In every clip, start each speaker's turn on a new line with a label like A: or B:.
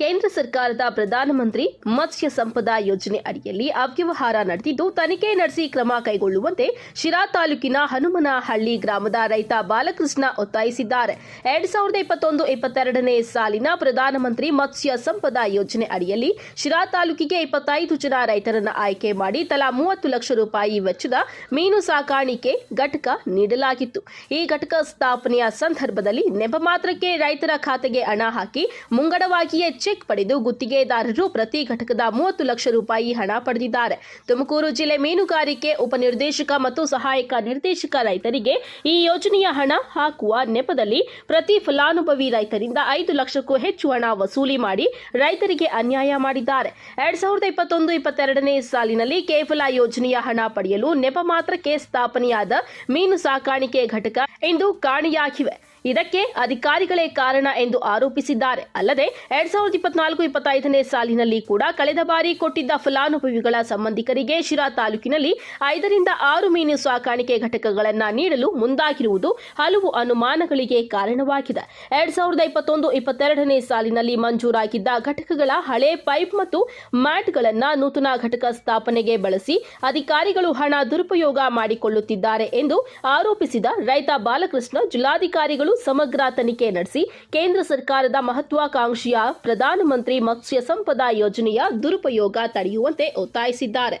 A: ಕೇಂದ್ರ ಸರ್ಕಾರದ ಪ್ರಧಾನಮಂತ್ರಿ ಮತ್ಸ್ಯ ಸಂಪದ ಯೋಜನೆ ಅಡಿಯಲ್ಲಿ ಅವ್ಯವಹಾರ ನಡೆದಿದ್ದು, ತನಿಖೆ ನಡೆಸಿ ಕ್ರಮ ಕೈಗೊಳ್ಳುವಂತೆ ಶಿರಾ ತಾಲೂಕಿನ ಹನುಮನಹಳ್ಳಿ ಗ್ರಾಮದ ರೈತ ಬಾಲಕೃಷ್ಣ ಒತ್ತಾಯಿಸಿದ್ದಾರೆ. ಎರಡ್ ಸಾವಿರದ ಇಪ್ಪತ್ತೊಂದು ಇಪ್ಪತ್ತೆರಡನೇ ಸಾಲಿನ ಪ್ರಧಾನಮಂತ್ರಿ ಮತ್ಸ್ಯ ಸಂಪದ ಯೋಜನೆ ಅಡಿಯಲ್ಲಿ ಶಿರಾ ತಾಲೂಕಿಗೆ ಇಪ್ಪತ್ತೈದು ಜನ ರೈತರನ್ನು ಆಯ್ಕೆ ಮಾಡಿ ತಲಾ ಮೂವತ್ತು ಲಕ್ಷ ರೂಪಾಯಿ ವೆಚ್ಚದ ಮೀನು ಸಾಕಾಣಿಕೆ ಘಟಕ ನೀಡಲಾಗಿತ್ತು. ಈ ಘಟಕ ಸ್ಥಾಪನೆಯ ಸಂದರ್ಭದಲ್ಲಿ ನೆಪ ಮಾತ್ರಕ್ಕೆ ರೈತರ ಖಾತೆಗೆ ಹಣ ಹಾಕಿ ಮುಂಗಡವಾಗಿಯೇ ಚೆಕ್ ಪಡೆದು ಗುತ್ತಿಗೆದಾರರು ಪ್ರತಿ ಘಟಕದ ಮೂವತ್ತು ಲಕ್ಷ ರೂಪಾಯಿ ಹಣ ಪಡೆದಿದ್ದಾರೆ. ತುಮಕೂರು ಜಿಲ್ಲೆ ಮೀನುಗಾರಿಕೆ ಉಪನಿರ್ದೇಶಕ ಮತ್ತು ಸಹಾಯಕ ನಿರ್ದೇಶಕ ರೈತರಿಗೆ ಈ ಯೋಜನೆಯ ಹಣ ಹಾಕುವ ನೆಪದಲ್ಲಿ ಪ್ರತಿ ಫಲಾನುಭವಿ ರೈತರಿಂದ ಐದು ಲಕ್ಷಕ್ಕೂ ಹೆಚ್ಚು ಹಣ ವಸೂಲಿ ಮಾಡಿ ರೈತರಿಗೆ ಅನ್ಯಾಯ ಮಾಡಿದ್ದಾರೆ. ಎರಡ್ ಸಾವಿರದ ಇಪ್ಪತ್ತೊಂದು, ಇಪ್ಪತ್ತೆರಡನೇ ಸಾಲಿನಲ್ಲಿ ಕೇವಲ ಯೋಜನೆಯ ಹಣ ಪಡೆಯಲು ನೆಪ ಮಾತ್ರಕ್ಕೆ ಸ್ಥಾಪನೆಯಾದ ಮೀನು ಸಾಕಾಣಿಕೆ ಘಟಕ ಇಂದು ಕಾಣೆಯಾಗಿವೆ. ಇದಕ್ಕೆ ಅಧಿಕಾರಿಗಳೇ ಕಾರಣ ಎಂದು ಆರೋಪಿಸಿದ್ದಾರೆ. ಅಲ್ಲದೆ, ಎರಡ್ ಸಾವಿರದ ಇಪ್ಪತ್ನಾಲ್ಕು ಇಪ್ಪತ್ತೈದನೇ ಸಾಲಿನಲ್ಲಿ ಕೂಡ ಕಳೆದ ಬಾರಿ ಕೊಟ್ಟಿದ್ದ ಫಲಾನುಭವಿಗಳ ಸಂಬಂಧಿಕರಿಗೆ ಶಿರಾ ತಾಲೂಕಿನಲ್ಲಿ ಐದರಿಂದ ಆರು ಮೀನು ಸಾಕಾಣಿಕೆ ಘಟಕಗಳನ್ನು ನೀಡಲು ಮುಂದಾಗಿರುವುದು ಹಲವು ಅನುಮಾನಗಳಿಗೆ ಕಾರಣವಾಗಿದೆ. ಎರಡ್ ಸಾವಿರದ ಇಪ್ಪತ್ತೊಂದು ಇಪ್ಪತ್ತೆರಡನೇ ಸಾಲಿನಲ್ಲಿ ಮಂಜೂರಾಗಿದ್ದ ಘಟಕಗಳ ಹಳೆ ಪೈಪ್ ಮತ್ತು ಮ್ಯಾಟ್ಗಳನ್ನು ನೂತನ ಘಟಕ ಸ್ಥಾಪನೆಗೆ ಬಳಸಿ ಅಧಿಕಾರಿಗಳು ಹಣ ದುರುಪಯೋಗ ಮಾಡಿಕೊಳ್ಳುತ್ತಿದ್ದಾರೆ ಎಂದು ಆರೋಪಿಸಿದ ರೈತ ಬಾಲಕೃಷ್ಣ, ಜಿಲ್ಲಾಧಿಕಾರಿಗಳು ಸಮಗ್ರ ತನಿಖೆ ನಡೆಸಿ ಕೇಂದ್ರ ಸರ್ಕಾರದ ಮಹತ್ವಾಕಾಂಕ್ಷಿಯ ಪ್ರಧಾನಮಂತ್ರಿ ಮತ್ಸ್ಯ ಸಂಪದ ಯೋಜನೆಯ ದುರುಪಯೋಗ ತಡೆಯುವಂತೆ ಒತ್ತಾಯಿಸಿದ್ದಾರೆ.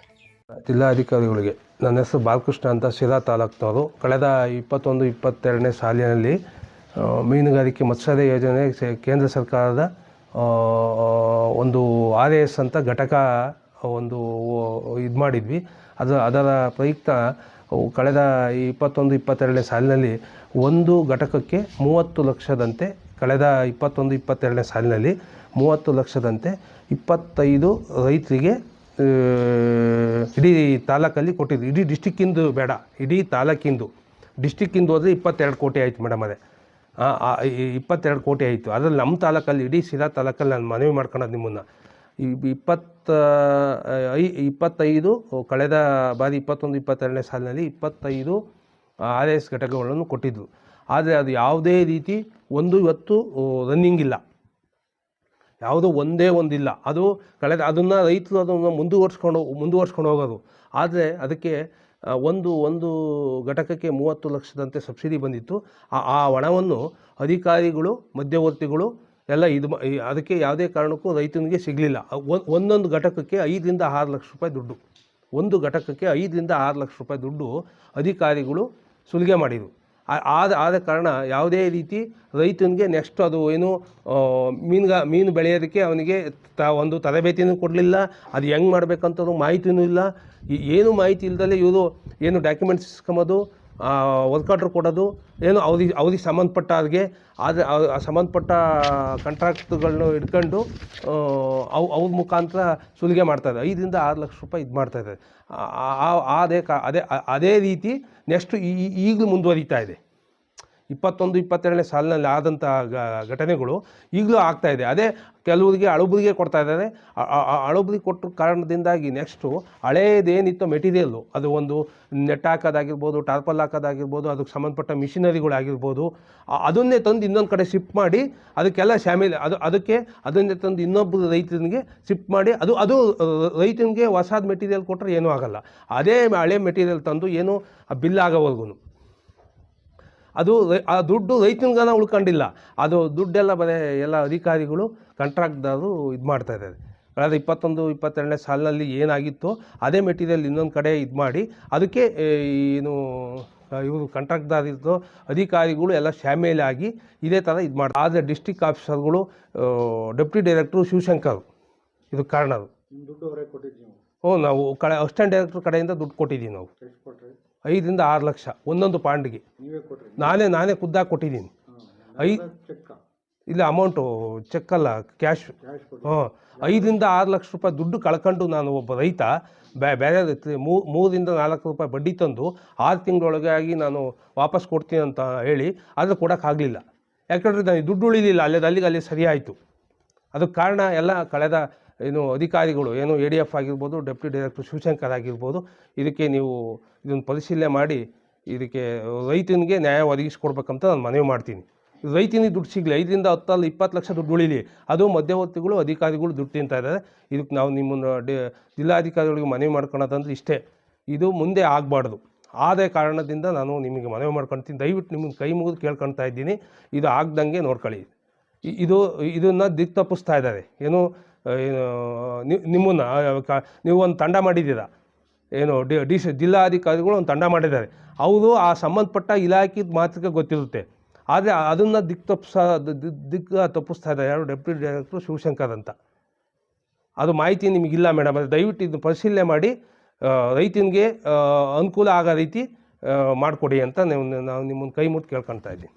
B: ಜಿಲ್ಲಾಧಿಕಾರಿಗಳಿಗೆ ನನ್ನ ಹೆಸರು ಬಾಲಕೃಷ್ಣ ಅಂತ ಶಿರಾ ತಾಲೂಕ್ನವರು. ಕಳೆದ ಇಪ್ಪತ್ತೊಂದು, ಇಪ್ಪತ್ತೆರಡನೇ ಸಾಲಿನಲ್ಲಿ ಮೀನುಗಾರಿಕೆ ಮತ್ಸ್ಯದ ಯೋಜನೆ ಕೇಂದ್ರ ಸರ್ಕಾರದ ಒಂದು ಆರ್ ಎಸ್ ಅಂತ ಘಟಕ ಒಂದು ಇದು ಮಾಡಿದ್ವಿ. ಅದು, ಅದರ ಪ್ರಯುಕ್ತ ಕಳೆದ ಇಪ್ಪತ್ತೊಂದು, ಇಪ್ಪತ್ತೆರಡನೇ ಸಾಲಿನಲ್ಲಿ ಒಂದು ಘಟಕಕ್ಕೆ ಮೂವತ್ತು ಲಕ್ಷದಂತೆ, ಕಳೆದ ಇಪ್ಪತ್ತೊಂದು, ಇಪ್ಪತ್ತೆರಡನೇ ಸಾಲಿನಲ್ಲಿ ಮೂವತ್ತು ಲಕ್ಷದಂತೆ ಇಪ್ಪತ್ತೈದು ರೈತರಿಗೆ ಇಡೀ ತಾಲೂಕಲ್ಲಿ ಕೊಟ್ಟಿದ್ದು ಇಡೀ ಡಿಸ್ಟಿಕ್ಕಿಂದು ಬೇಡ. ಇಡೀ ತಾಲೂಕಿಂದು. ಡಿಸ್ಟಿಕ್ಕಿಂದು ಹೋದರೆ ಇಪ್ಪತ್ತೆರಡು ಕೋಟಿ ಆಯಿತು ಮೇಡಮ್ ಅದೇ. ಇಪ್ಪತ್ತೆರಡು ಕೋಟಿ ಆಯಿತು. ಅದರಲ್ಲಿ ನಮ್ಮ ತಾಲೂಕಲ್ಲಿ, ಇಡೀ ಸಿರಾ ತಾಲೂಕಲ್ಲಿ ನಾನು ಮನವಿ ಮಾಡ್ಕೊಳೋದು ನಿಮ್ಮನ್ನು. ಇಪ್ಪತ್ತ ಐ, ಇಪ್ಪತ್ತೈದು ಕಳೆದ ಬಾರಿ ಇಪ್ಪತ್ತೊಂದು, ಇಪ್ಪತ್ತೆರಡನೇ ಸಾಲಿನಲ್ಲಿ ಇಪ್ಪತ್ತೈದು ಆರ್ ಎಸ್ ಘಟಕಗಳನ್ನು ಕೊಟ್ಟಿದ್ದರು ಆದರೆ ಅದು ಯಾವುದೇ ರೀತಿ ಒಂದು ಇವತ್ತು ರನ್ನಿಂಗ್ ಇಲ್ಲ. ಯಾವುದೋ ಒಂದೇ ಒಂದಿಲ್ಲ. ಅದು ಕಳೆದ, ಅದನ್ನು ರೈತರು ಅದನ್ನು ಮುಂದುವರ್ಸ್ಕೊಂಡು ಮುಂದುವರ್ಸ್ಕೊಂಡು ಹೋಗೋದು. ಆದರೆ ಅದಕ್ಕೆ ಒಂದು ಒಂದು ಘಟಕಕ್ಕೆ ಮೂವತ್ತು ಲಕ್ಷದಂತೆ ಸಬ್ಸಿಡಿ ಬಂದಿತ್ತು. ಆ ಆ ಹಣವನ್ನು ಅಧಿಕಾರಿಗಳು, ಮಧ್ಯವರ್ತಿಗಳು ಎಲ್ಲ ಇದು ಅದಕ್ಕೆ ಯಾವುದೇ ಕಾರಣಕ್ಕೂ ರೈತನಿಗೆ ಸಿಗಲಿಲ್ಲ. ಒಂದೊಂದು ಘಟಕಕ್ಕೆ ಐದರಿಂದ ಆರು ಲಕ್ಷ ರೂಪಾಯಿ ದುಡ್ಡು. ಒಂದು ಘಟಕಕ್ಕೆ ಐದರಿಂದ ಆರು ಲಕ್ಷ ರೂಪಾಯಿ ದುಡ್ಡು ಅಧಿಕಾರಿಗಳು ಸುಲಿಗೆ ಮಾಡಿದರು. ಆದ ಆದ ಕಾರಣ ಯಾವುದೇ ರೀತಿ ರೈತನಿಗೆ ನೆಕ್ಸ್ಟ್ ಅದು ಏನು ಮೀನುಗ, ಮೀನು ಬೆಳೆಯೋದಕ್ಕೆ ಅವನಿಗೆ ತ, ಒಂದು ತರಬೇತಿನೂ ಕೊಡಲಿಲ್ಲ. ಅದು ಹೆಂಗೆ ಮಾಡಬೇಕಂತ ಮಾಹಿತಿನೂ ಇಲ್ಲ. ಏನು ಮಾಹಿತಿ ಇಲ್ಲದಲ್ಲೇ ಇವರು ಏನು ಡಾಕ್ಯುಮೆಂಟ್ಸ್ ಇಸ್ಕೊಂಬೋದು ವರ್ಕ್ ಆರ್ಡ್ರ್ ಕೊಡೋದು. ಏನು, ಅವಧಿ ಅವ್ರಿಗೆ ಸಂಬಂಧಪಟ್ಟ ಅವ್ರಿಗೆ ಆದರೆ ಸಂಬಂಧಪಟ್ಟ ಕಾಂಟ್ರಾಕ್ಟ್ಗಳನ್ನ ಹಿಡ್ಕೊಂಡು ಅವು, ಅವ್ರ ಮುಖಾಂತರ ಸುಲಿಗೆ ಮಾಡ್ತಾರೆ ಐದರಿಂದ ಆರು ಲಕ್ಷ ರೂಪಾಯಿ ಇದು ಮಾಡ್ತಾಯಿದ್ದಾರೆ ಅದೇ ಕಾ, ಅದೇ ಅದೇ ರೀತಿ ನೆಕ್ಸ್ಟ್ ಈಗಲೂ ಮುಂದುವರಿತಾ ಇದೆ. ಇಪ್ಪತ್ತೊಂದು, ಇಪ್ಪತ್ತೆರಡನೇ ಸಾಲಿನಲ್ಲಿ ಆದಂಥ ಘಟನೆಗಳು ಈಗಲೂ ಆಗ್ತಾ ಇದೆ. ಅದೇ ಕೆಲವರಿಗೆ ಅಳುಬುದಿಗೆ ಕೊಡ್ತಾ ಇದ್ದಾರೆ. ಆ ಕೊಟ್ಟ ಕಾರಣದಿಂದಾಗಿ ನೆಕ್ಸ್ಟು ಹಳೇದೇನಿತ್ತು ಮೆಟೀರಿಯಲ್ಲು ಅದು ಒಂದು ನೆಟ್ ಹಾಕೋದಾಗಿರ್ಬೋದು, ಟಾರ್ಪಲ್ ಹಾಕೋದಾಗಿರ್ಬೋದು, ಅದಕ್ಕೆ ಸಂಬಂಧಪಟ್ಟ ಮಿಷಿನರಿಗಳಾಗಿರ್ಬೋದು ಅದನ್ನೇ ತಂದು ಇನ್ನೊಂದು ಕಡೆ ಶಿಫ್ಟ್ ಮಾಡಿ ಅದಕ್ಕೆಲ್ಲ ಶಾಮಿಲ್, ಅದು, ಅದಕ್ಕೆ ಅದನ್ನೇ ತಂದು ಇನ್ನೊಬ್ಬರು ರೈತನಿಗೆ ಶಿಫ್ಟ್ ಮಾಡಿ ಅದು ಅದು ರೈತನಿಗೆ ಹೊಸಾದ ಮೆಟೀರಿಯಲ್ ಕೊಟ್ಟರೆ ಏನೂ ಆಗಲ್ಲ. ಅದೇ ಹಳೆ ಮೆಟೀರಿಯಲ್ ತಂದು ಏನು ಬಿಲ್ ಆಗೋವರೆಗೂ ಅದು ಆ ದುಡ್ಡು ರೈತನಿಗನ ಉಳ್ಕೊಂಡಿಲ್ಲ. ಅದು ದುಡ್ಡೆಲ್ಲ ಬರೀ ಎಲ್ಲ ಅಧಿಕಾರಿಗಳು ಕಾಂಟ್ರಾಕ್ಟ್ದಾರರು ಇದು ಮಾಡ್ತಾ ಇದ್ದಾರೆ. ಕಳೆದ ಇಪ್ಪತ್ತೊಂದು ಇಪ್ಪತ್ತೆರಡನೇ ಸಾಲಿನಲ್ಲಿ ಏನಾಗಿತ್ತೋ ಅದೇ ಮೆಟೀರಿಯಲ್ ಇನ್ನೊಂದು ಕಡೆ ಇದು ಮಾಡಿ ಅದಕ್ಕೆ ಏನು ಇವರು ಕಾಂಟ್ರಾಕ್ಟ್ದಾರಿದ್ದು ಅಧಿಕಾರಿಗಳು ಎಲ್ಲ ಶಾಮೇಲಾಗಿ ಇದೇ ಥರ ಇದು ಮಾಡ್ತಾರೆ ಆದರೆ ಡಿಸ್ಟಿಕ್ ಆಫೀಸರ್ಗಳು ಡೆಪ್ಯೂಟಿ ಡೈರೆಕ್ಟ್ರು ಶಿವಶಂಕರ್ ಇದು ಕಾರಣ ಅದು.
C: ನಿಮ್ಮ ದುಡ್ಡು ಹೊರಗೆ ಕೊಟ್ಟಿದ್ದು ನೀವು.
B: ಹ್ಞೂ ನಾವು ಕಡೆ ಅಸಿಸ್ಟೆಂಟ್ ಡೈರೆಕ್ಟ್ರ್ ಕಡೆಯಿಂದ ದುಡ್ಡು ಕೊಟ್ಟಿದ್ದೀವಿ ನಾವು. ಐದರಿಂದ ಆರು ಲಕ್ಷ ಒಂದೊಂದು ಪಾಂಡ್ಗೆ. ನಾನೇ ನಾನೇ ಖುದ್ದಾಗಿ ಕೊಟ್ಟಿದ್ದೀನಿ. ಐ ಇಲ್ಲ ಅಮೌಂಟು ಚೆಕ್ ಅಲ್ಲ ಕ್ಯಾಶ್. ಹಾಂ ಐದರಿಂದ ಆರು ಲಕ್ಷ ರೂಪಾಯಿ ದುಡ್ಡು ಕಳ್ಕೊಂಡು ನಾನು ಒಬ್ಬ ರೈತ ಬ್ಯಾ ಬೇರೆ ಮೂರರಿಂದ ನಾಲ್ಕು ರೂಪಾಯಿ ಬಡ್ಡಿ ತಂದು ಆರು ತಿಂಗಳೊಳಗೆ ಆಗಿ ನಾನು ವಾಪಸ್ ಕೊಡ್ತೀನಿ ಅಂತ ಹೇಳಿ ಆದರೆ ಕೊಡೋಕ್ಕಾಗಲಿಲ್ಲ ಯಾಕಂದರೆ ನನಗೆ ದುಡ್ಡು ಉಳಿಲಿಲ್ಲ ಅಲ್ಲೇ ಅಲ್ಲಿಗೆ ಅಲ್ಲಿ ಸರಿಯಾಯಿತು ಆಯಿತು. ಅದಕ್ಕೆ ಕಾರಣ ಎಲ್ಲ ಕಳೆದ ಏನು ಅಧಿಕಾರಿಗಳು, ಏನು ಎ ಡಿ ಎಫ್ ಆಗಿರ್ಬೋದು ಡೆಪ್ಯೂಟಿ ಡೈರೆಕ್ಟರ್ ಶಿವಶಂಕರ್ ಆಗಿರ್ಬೋದು, ಇದಕ್ಕೆ ನೀವು ಇದನ್ನು ಪರಿಶೀಲನೆ ಮಾಡಿ, ಇದಕ್ಕೆ ರೈತನಿಗೆ ನ್ಯಾಯ ಒದಗಿಸ್ಕೊಡ್ಬೇಕಂತ ನಾನು ಮನವಿ ಮಾಡ್ತೀನಿ. ರೈತನಿಗೆ ದುಡ್ಡು ಸಿಗಲಿ, ಐದರಿಂದ ಹತ್ತಲ್ಲಿ ಇಪ್ಪತ್ತು ಲಕ್ಷ ದುಡ್ಡು ಉಳಿಲಿ, ಅದು ಮಧ್ಯವರ್ತಿಗಳು, ಅಧಿಕಾರಿಗಳು ದುಡ್ಡು ತಿಂತಾ ಇದ್ದಾರೆ. ಇದಕ್ಕೆ ನಾವು ನಿಮ್ಮನ್ನು ಡಿ, ಜಿಲ್ಲಾಧಿಕಾರಿಗಳಿಗೆ ಮನವಿ ಮಾಡ್ಕೊಳೋದಂದ್ರೆ ಇಷ್ಟೇ. ಇದು ಮುಂದೆ ಆಗಬಾರ್ದು. ಆದ ಕಾರಣದಿಂದ ನಾನು ನಿಮಗೆ ಮನವಿ ಮಾಡ್ಕೊಳ್ತೀನಿ. ದಯವಿಟ್ಟು ನಿಮಗೆ ಕೈ ಮುಗಿದು ಕೇಳ್ಕೊಳ್ತಾ ಇದ್ದೀನಿ. ಇದು ಆಗ್ದಂಗೆ ನೋಡ್ಕೊಳ್ಳಿ. ಇದು, ಇದನ್ನು ದಿಕ್ ತಪ್ಪಿಸ್ತಾ ಇದ್ದಾರೆ. ಏನು ಏನು ನಿಮ್ಮನ್ನು ನೀವು ಒಂದು ತಂಡ ಮಾಡಿದ್ದೀರಾ? ಏನು, ಡಿ ಡಿ, ಸಿ, ಜಿಲ್ಲಾಧಿಕಾರಿಗಳು ಒಂದು ತಂಡ ಮಾಡಿದ್ದಾರೆ. ಅವರು ಆ ಸಂಬಂಧಪಟ್ಟ ಇಲಾಖೆ ಮಾತ್ರಕ್ಕೆ ಗೊತ್ತಿರುತ್ತೆ. ಆದರೆ ಅದನ್ನು ದಿಕ್ ತಪ್ಪಿಸ ದಿಕ್ಕ ತಪ್ಪಿಸ್ತಾ ಇದ್ದಾರೆ ಯಾರು ಡೆಪ್ಯೂಟಿ ಡೈರೆಕ್ಟ್ರು ಶಿವಶಂಕರ್ ಅಂತ. ಅದು ಮಾಹಿತಿ ನಿಮಗಿಲ್ಲ ಮೇಡಮ್ ಅದು ದಯವಿಟ್ಟು ಇದನ್ನು ಪರಿಶೀಲನೆ ಮಾಡಿ ರೈತನಿಗೆ ಅನುಕೂಲ ಆಗೋ ರೀತಿ ಮಾಡಿಕೊಡಿ ಅಂತ ನಾವು ನಿಮ್ಮನ್ನು ಕೈ ಮುಟ್ಟು ಕೇಳ್ಕೊಳ್ತಾ ಇದ್ದೀನಿ.